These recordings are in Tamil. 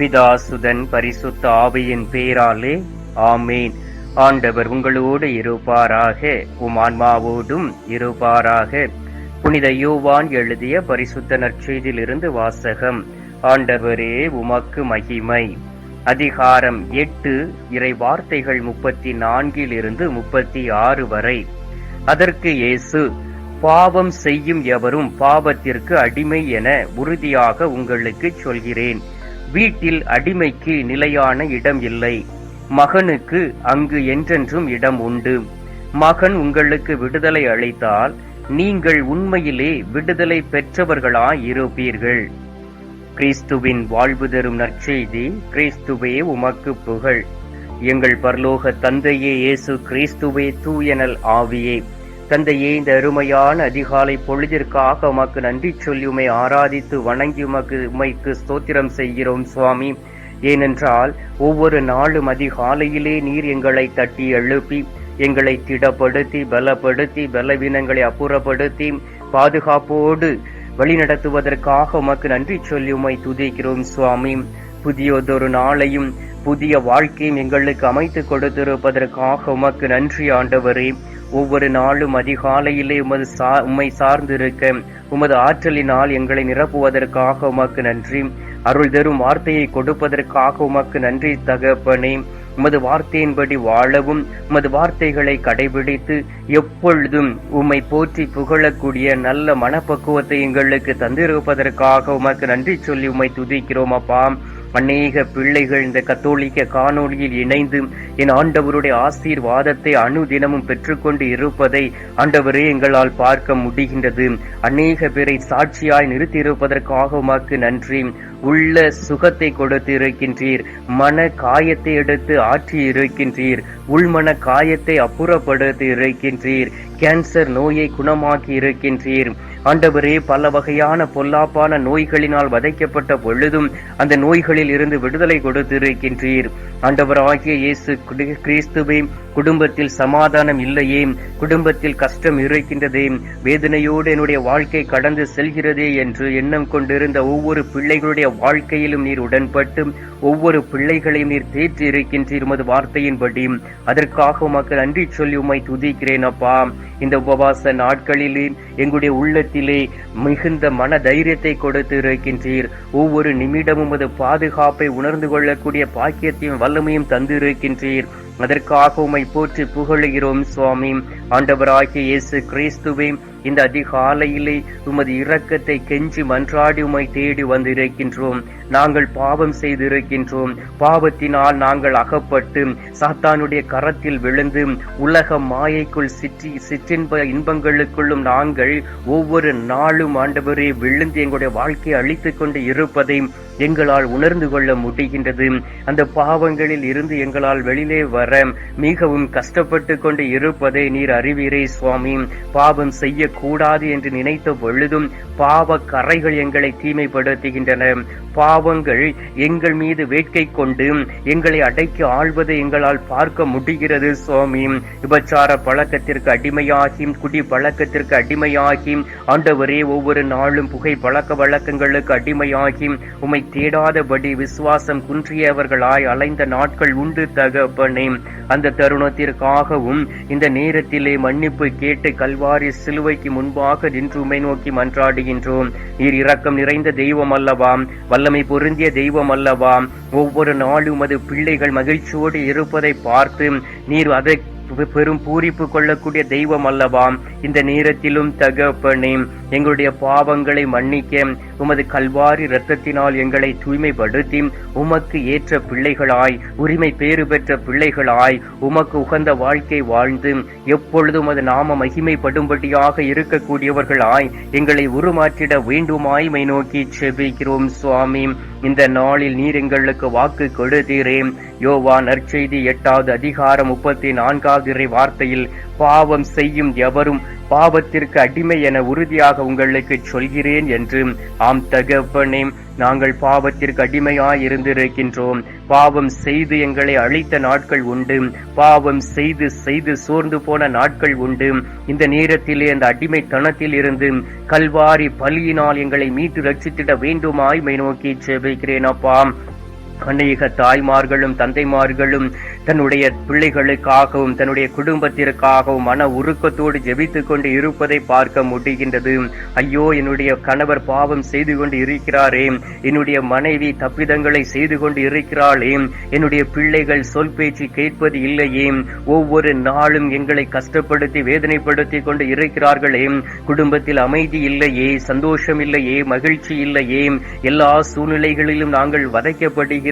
பிதாசுதன் பரிசுத்த ஆவியின் பேராலே ஆமேன். ஆண்டவர் உங்களோடு இருப்பாராக உம் ஆன்மாவோடும் இருப்பாராக. புனித யோவான் எழுதிய பரிசுத்த நற்செய்தியிலிருந்து வாசகம் ஆண்டவரே உமக்கு மகிமை. அதிகாரம் எட்டு இறை வார்த்தைகள் முப்பத்தி நான்கில் இருந்து முப்பத்தி ஆறு வரை. அதற்கு இயேசு பாவம் செய்யும் எவரும் பாவத்திற்கு அடிமை என உறுதியாக உங்களுக்கு சொல்கிறேன். வீட்டில் அடிமைக்கு நிலையான இடம் இல்லை. மகனுக்கு அங்கு என்றென்றும் இடம் உண்டு. மகன் உங்களுக்கு விடுதலை அளித்தால் நீங்கள் உண்மையிலே விடுதலை பெற்றவர்களாய் இருப்பீர்கள் கிறிஸ்துவின் வாழ்வு தரும் நற்செய்தி கிறிஸ்துவே உமக்கு புகழ். எங்கள் பரலோக தந்தையே இயேசு கிறிஸ்துவே தூயனல் ஆவியே. தந்தையே இந்த அருமையான அதிகாலை பொழுதிற்காக உமக்கு நன்றி சொல்லி உமை ஆராதித்து வணங்கி உமக்கு உமைக்கு ஸ்தோத்திரம் செய்கிறோம் சுவாமி. ஏனென்றால் ஒவ்வொரு நாளும் அதிகாலையிலே நீர் எங்களை தட்டி எழுப்பி எங்களை திடப்படுத்தி பலப்படுத்தி பலவீனங்களை அப்புறப்படுத்தி பாதுகாப்போடு வழிநடத்துவதற்காக உமக்கு நன்றி சொல்லி உமை துதிக்கிறோம் சுவாமி. புதியதொரு நாளையும் புதிய வாழ்க்கையும் எங்களுக்கு அமைத்து கொடுத்திருப்பதற்காக உமக்கு நன்றி ஆண்டவரே. ஒவ்வொரு நாளும் அதிகாலையிலே உமது சா உம்மை சார்ந்திருக்க உமது ஆற்றலினால் எங்களை நிரப்புவதற்காக உமக்கு நன்றி. அருள் தரும் வார்த்தையை கொடுப்பதற்காக உமக்கு நன்றி தகப்பனே. உமது வார்த்தையின்படி வாழவும் உமது வார்த்தைகளை கடைபிடித்து எப்பொழுதும் உம்மை போற்றி புகழக்கூடிய நல்ல மனப்பக்குவத்தை எங்களுக்கு தந்திருப்பதற்காக உமக்கு நன்றி சொல்லி உம்மை துதிக்கிறோம் அப்பா. அநேக பிள்ளைகள் இந்த கத்தோலிக்க காணொளியில் இணைந்து என் ஆண்டவருடைய ஆசீர்வாதத்தை அனுதினமும் பெற்றுக்கொண்டு இருப்பதை ஆண்டவரே எங்களால் பார்க்க முடிகின்றது. அநேக பேரை சாட்சியாய் நிறுத்தியிருப்பதற்காக உமக்கு நன்றி. உள்ள சுகத்தை கொடுத்து இருக்கின்றீர் மன காயத்தை எடுத்து ஆற்றி இருக்கின்றீர் உள்மன காயத்தை அப்புறப்படுத்தி இருக்கின்றீர் கேன்சர் நோயை குணமாக்கி இருக்கின்றீர் ஆண்டவரே பல வகையான பொல்லாப்பான நோய்களினால் வதைக்கப்பட்ட பொழுதும் அந்த நோய்களில் இருந்து விடுதலை கொடுத்திருக்கின்றீர். ஆண்டவராகிய இயேசு கிறிஸ்துவே குடும்பத்தில் சமாதானம் இல்லையே குடும்பத்தில் கஷ்டம் இருக்கின்றதே வேதனையோடு என்னுடைய வாழ்க்கை கடந்து செல்கிறதே என்று எண்ணம் கொண்டிருந்த ஒவ்வொரு பிள்ளைகளுடைய வாழ்க்கையிலும் நீர் உடன்பட்டு ஒவ்வொரு பிள்ளைகளையும் நீர் தேற்றி இருக்கின்றீர் உமது வார்த்தையின்படி அதற்காக உமக்கு நன்றி சொல்லி உம்மை துதிக்கிறேன் அப்பா. இந்த உபவாச நாட்களிலே எங்களுடைய உள்ளத்திலே மிகுந்த மன தைரியத்தை கொடுத்து இருக்கின்றீர் ஒவ்வொரு நிமிடமும் அது பாதுகாப்பை உணர்ந்து கொள்ளக்கூடிய பாக்கியத்தையும் வல்லமையும் தந்து இருக்கின்றீர் அதற்காக உமை போற்றி புகழுகிறோம் சுவாமி. ஆண்டவராகிய இயேசு கிறிஸ்துவே இந்த அதிகாலையிலே உமது இரக்கத்தை கெஞ்சி மன்றாடி உமை தேடி வந்திருக்கின்றோம். நாங்கள் பாவம் செய்திருக்கின்றோம். பாவத்தினால் நாங்கள் அகப்பட்டு சாத்தானுடைய கரத்தில் விழுந்து உலக மாயைக்குள் சிற்றி சிற்றின்ப இன்பங்களுக்குள்ளும் நாங்கள் ஒவ்வொரு நாளும் ஆண்டவரே விழுந்து எங்களுடைய வாழ்க்கையை அழித்து கொண்டு இருப்பதை எங்களால் உணர்ந்து கொள்ள முடிகின்றது. அந்த பாவங்களில் இருந்து எங்களால் வெளியிலே வர மிகவும் கஷ்டப்பட்டு கொண்டு இருப்பதை நீர் அறிவீரே சுவாமி. பாவம் செய்ய கூடாது என்று நினைத்த பொழுதும் பாவ கரைகள் எங்களை தீமைப்படுத்துகின்றன. பாவங்கள் எங்கள் மீது வேட்கை கொண்டு எங்களை அடைக்கி ஆள்வதை எங்களால் பார்க்க முடிகிறது சுவாமி. விபச்சார பழக்கத்திற்கு அடிமையாகி குடி பழக்கத்திற்கு அடிமையாகி ஆண்டவரே ஒவ்வொரு நாளும் புகை பழக்க வழக்கங்களுக்கு அடிமையாகி உமை தேடாதபடி விசுவாசம் குன்றியவர்களாய் அலைந்த நாட்கள் உண்டு தகப்பனே. அந்த தருணத்திற்காகவும் இந்த நேரத்திலே மன்னிப்பு கேட்டு கல்வாரி சிலுவை சிலுவைக்கு முன்பாக நின்று உமை நோக்கி மன்றாடுகின்றோம். நீர் இரக்கம் நிறைந்த தெய்வம் அல்லவா வல்லமை பொருந்திய தெய்வம் அல்லவா ஒவ்வொரு நாளும் அது பிள்ளைகள் மகிழ்ச்சியோடு இருப்பதை பார்த்து நீர் அதை பெரும் பூரிப்பு கொள்ளக்கூடிய தெய்வம் அல்லவாம். இந்த நேரத்திலும் தகப்பனே எங்களுடைய பாவங்களை மன்னிக்க உமது கல்வாரி இரத்தத்தினால் எங்களை தூய்மைப்படுத்தி உமக்கு ஏற்ற பிள்ளைகளாய் உரிமை பேறு பெற்ற பிள்ளைகளாய் உமக்கு உகந்த வாழ்க்கை வாழ்ந்து எப்பொழுதும் அது நாம மகிமைப்படும்படியாக இருக்கக்கூடியவர்களாய் எங்களை உருமாற்றிட வேண்டுமாய்மை நோக்கி செபிக்கிறோம் சுவாமி. இந்த நாளில் நீர் எங்களுக்கு வாக்கு கொடுத்தீரே யோவா நற்செய்தி எட்டாவது அதிகாரம் முப்பத்தி நான்காவது வார்த்தையில் பாவம் செய்யும் எவரும் பாவத்திற்கு அடிமை என உறுதியாக உங்களுக்கு சொல்கிறேன் என்று ஆம் தகப்பனே நாங்கள் பாவத்திற்கு அடிமையாய் இருந்திருக்கின்றோம் பாவம் செய்து எங்களை அழித்த நாட்கள் உண்டு. பாவம் செய்து செய்து சோர்ந்து போன நாட்கள் உண்டு. இந்த நேரத்திலே அந்த அடிமைத்தனத்தில் இருந்து கல்வாரி பலியினால் எங்களை மீட்டு ரட்சித்திட வேண்டுமாய் மை நோக்கி செபிக்கிறேன் அப்பா. அநேக தாய்மார்களும் தந்தைமார்களும் தன்னுடைய பிள்ளைகளுக்காகவும் தன்னுடைய குடும்பத்திற்காகவும் மன உருக்கத்தோடு ஜெபித்து கொண்டு இருப்பதை பார்க்க முடிகின்றது. ஐயோ என்னுடைய கணவர் பாவம் செய்து கொண்டு இருக்கிறாரே. என்னுடைய மனைவி தப்பிதங்களை செய்து கொண்டு இருக்கிறாளே. என்னுடைய பிள்ளைகள் சொல் பேச்சு கேட்பது இல்லையே. ஒவ்வொரு நாளும் எங்களை கஷ்டப்படுத்தி வேதனைப்படுத்தி கொண்டு இருக்கிறார்களே. குடும்பத்தில் அமைதி இல்லையே சந்தோஷம் இல்லையே மகிழ்ச்சி இல்லையே. எல்லா சூழ்நிலைகளிலும் நாங்கள் வதைக்கப்படுகிறோம்.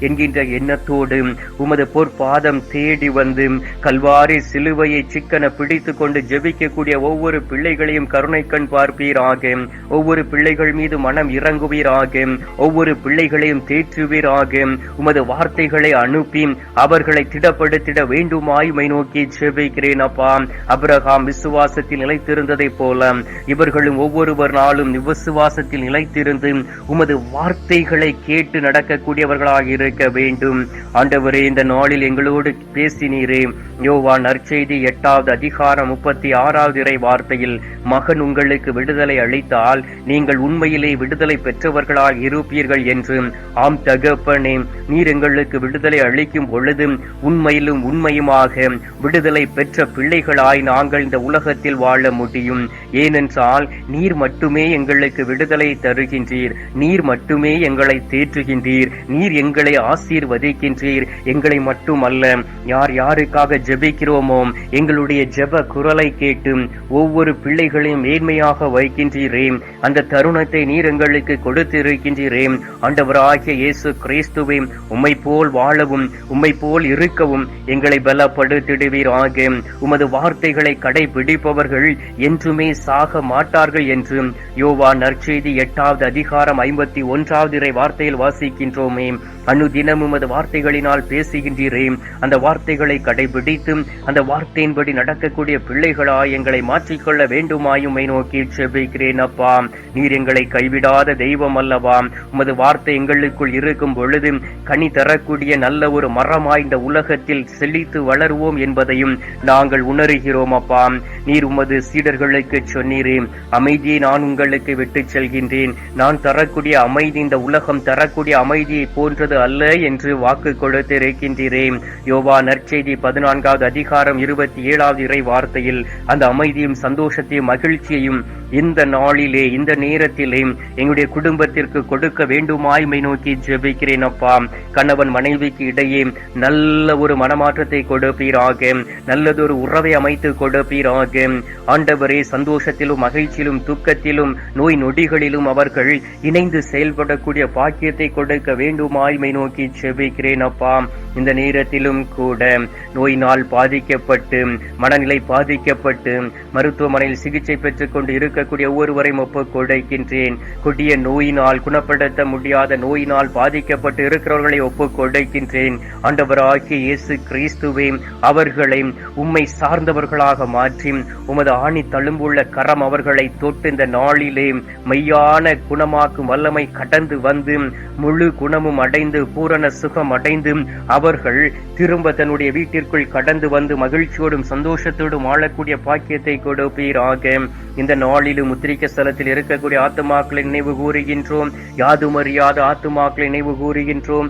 என்கின்ற எண்ணத்தோடு உமது பொற்பாதம் தேடி வந்து கல்வாரி சிலுவையை சிக்கன பிடித்து கொண்டு ஜெபிக்கக்கூடிய ஒவ்வொரு பிள்ளைகளையும் கருணை கண் பார்ப்பீராக. ஒவ்வொரு பிள்ளைகள் மீது மனம் இறங்குவீராக. ஒவ்வொரு பிள்ளைகளையும் தேற்றுவீராக. உமது வார்த்தைகளை அனுப்பி அவர்களை திடப்படுத்திட வேண்டுமாய் மை நோக்கி ஜெபிக்கிறேன் அப்பா. அபிரகாம் விசுவாசத்தில் நிலைத்திருந்ததை போல இவர்களும் ஒவ்வொருவர் நாளும் விசுவாசத்தில் நிலைத்திருந்து உமது வார்த்தைகளை கேட்டு நடக்கக்கூடிய நடக்கக்கூடியவர்களாக இருக்க வேண்டும். ஆண்டவரே இந்த நாளில் எங்களோடு பேசினீரே. யோவா நற்செய்தி எட்டாவது அதிகாரம் முப்பத்தி ஆறாவது இறை வார்த்தையில் மகன் உங்களுக்கு விடுதலை அளித்தால் நீங்கள் உண்மையிலே விடுதலை பெற்றவர்களாக இருப்பீர்கள் என்று. ஆம் தகப்பனே நீர் எங்களுக்கு விடுதலை அளிக்கும் பொழுது உண்மையிலும் உண்மையுமாக விடுதலை பெற்ற பிள்ளைகளாய் நாங்கள் இந்த உலகத்தில் வாழ முடியும். ஏனென்றால் நீர் மட்டுமே எங்களுக்கு விடுதலை தருகின்றீர். நீர் மட்டுமே எங்களை தேற்றுகின்றீர். நீர் எங்களை ஆசீர்வதிக்கின்றீர். எங்களை மட்டுமல்ல யார் யாருக்காக ஜெபிக்கிறோமோ எங்களுடைய ஜெப குரலை கேட்டு ஒவ்வொரு பிள்ளைகளையும் மேன்மையாக வைக்கின்றீரே. அந்த தருணத்தை நீர் எங்களுக்கு கொடுத்திருக்கின்றீரே. ஆண்டவராகிய இயேசு கிறிஸ்துவே உம்மை போல் வாழவும் உம்மை போல் இருக்கவும் எங்களை பலப்படுத்திடுவீராக. உமது வார்த்தைகளை கடைபிடிப்பவர்கள் என்றுமே சாக மாட்டார்கள் என்று யோவா நற்செய்தி எட்டாவது அதிகாரம் ஐம்பத்தி ஒன்றாவது இறை வார்த்தையில் வாசிக்கின்றோம். அனுதினம் உமது வார்த்தைகளினால் பேசுகின்றீரே. அந்த வார்த்தைகளை கடைபிடித்து அந்த வார்த்தையின்படி நடக்கக்கூடிய பிள்ளைகளாய் எங்களை மாற்றிக்கொள்ள வேண்டுமாயுமை நோக்கி செபிக்கிறேன் அப்பா. நீர் எங்களை கைவிடாத தெய்வம் அல்லவா. உமது வார்த்தை எங்களுக்குள் இருக்கும் பொழுது கனி தரக்கூடிய நல்ல ஒரு மரமாய் இந்த உலகத்தில் செழித்து வளருவோம் என்பதையும் நாங்கள் உணர்கிறோம் அப்பா. நீர் உமது சீடர்களுக்கு சொன்னீரே. அமைதியை நான் உங்களுக்கு விட்டு செல்கின்றேன். நான் தரக்கூடிய அமைதி இந்த உலகம் தரக்கூடிய அமைதியை போன்றது அல்ல என்று வாக்கு கொடுத்திருக்கின்றேன் யோவா நற்செய்தி பதினான்காவது அதிகாரம் இருபத்தி ஏழாவது இறை வார்த்தையில் அந்த அமைதியும் சந்தோஷத்தையும் மகிழ்ச்சியையும் இந்த நாளிலே இந்த நேரத்திலே எங்களுடைய குடும்பத்திற்கு கொடுக்க வேண்டுமாய்மை நோக்கி ஜெபிக்கிறேன் அப்பா. கணவன் மனைவிக்கு இடையே நல்ல ஒரு மனமாற்றத்தை கொடுப்பீராக. நல்லதொரு உறவை அமைத்து கொடுப்பீராக. ஆண்டவரே சந்தோஷத்திலும் மகிழ்ச்சியிலும் துக்கத்திலும் நோய் நொடிகளிலும் அவர்கள் இணைந்து செயல்படக்கூடிய பாக்கியத்தை கொடுக்க வேண்டுமாய்மை நோக்கி ஜெபிக்கிறேன் அப்பா. இந்த நேரத்திலும் கூட நோயினால் பாதிக்கப்பட்டு மனநிலை பாதிக்கப்பட்டு மருத்துவமனையில் சிகிச்சை பெற்றுக் கொண்டு இருக்கக்கூடிய ஒவ்வொருவரையும் ஒப்புக் கொடுக்கின்றேன். கொடிய நோயினால் குணப்படுத்த முடியாத நோயினால் பாதிக்கப்பட்டு இருக்கிறவர்களை ஒப்புக் கொடுக்கின்றேன். ஆண்டவராகிய இயேசு கிறிஸ்துவே அவர்களை உம்மை சார்ந்தவர்களாக மாற்றி உமது ஆணி தழும்புள்ள கரம் அவர்களை தொட்டு இந்த நாளிலே மெய்யான குணமாக்கும் வல்லமை கடந்து வந்து முழு குணமும் அடைந்து பூரண சுகம் அடைந்து அவர்கள் திரும்ப தன்னுடைய வீட்டிற்குள் கடந்து வந்து மகிழ்ச்சியோடும் சந்தோஷத்தோடும் வாழக்கூடிய பாக்கியத்தை கொடுப்பீராக. இந்த நாளில் நாளிலும் முத்திரிக்க ஸ்தலத்தில் இருக்கக்கூடிய ஆத்துமாக்களை நினைவு கூறுகின்றோம். யாதும் அறியாத ஆத்துமாக்களை நினைவு கூறுகின்றோம்.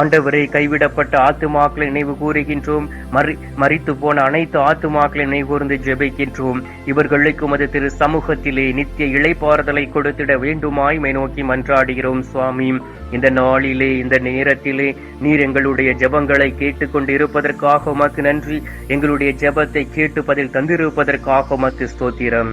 ஆண்டவரை கைவிடப்பட்ட ஆத்துமாக்களை நினைவு கூறுகின்றோம். மறி மறித்து போன அனைத்து ஆத்துமாக்களை நினைவு கூர்ந்து ஜெபிக்கின்றோம். இவர்களுக்கு உமது திரு சமூகத்திலே நித்திய இளைப்பாறுதலை கொடுத்திட வேண்டுமாய் மை நோக்கி மன்றாடுகிறோம் சுவாமி. இந்த நாளிலே இந்த நேரத்திலே நீர் எங்களுடைய ஜெபங்களை கேட்டுக்கொண்டு இருப்பதற்காக உமக்கு நன்றி. எங்களுடைய ஜெபத்தை கேட்டு பதில் தந்திருப்பதற்காக உமக்கு ஸ்தோத்திரம்.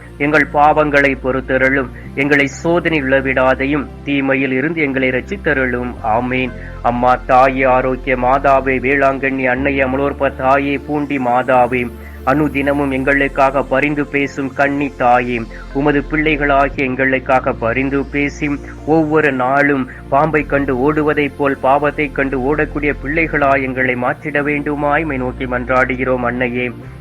எங்கள் பாவங்களை பொறுத்தருளும். எங்களை சோதனை விழவிடாதையும் தீமையில் இருந்து எங்களை ரசித்தருளும் ஆமேன். அம்மா தாயே ஆரோக்கிய மாதாவே வேளாங்கண்ணி அன்னை அமலோற்ப தாயே பூண்டி மாதாவே அனுதினமும் எங்களுக்காக பரிந்து பேசும் கண்ணி தாயே உமது பிள்ளைகளாகிய எங்களுக்காக பரிந்து பேசி ஒவ்வொரு நாளும் பாம்பை கண்டு ஓடுவதைப் போல் பாவத்தை கண்டு ஓடக்கூடிய பிள்ளைகளாய் எங்களை மாற்றிட வேண்டுமாய் மை நோக்கி மன்றாடுகிறோம் அன்னையே.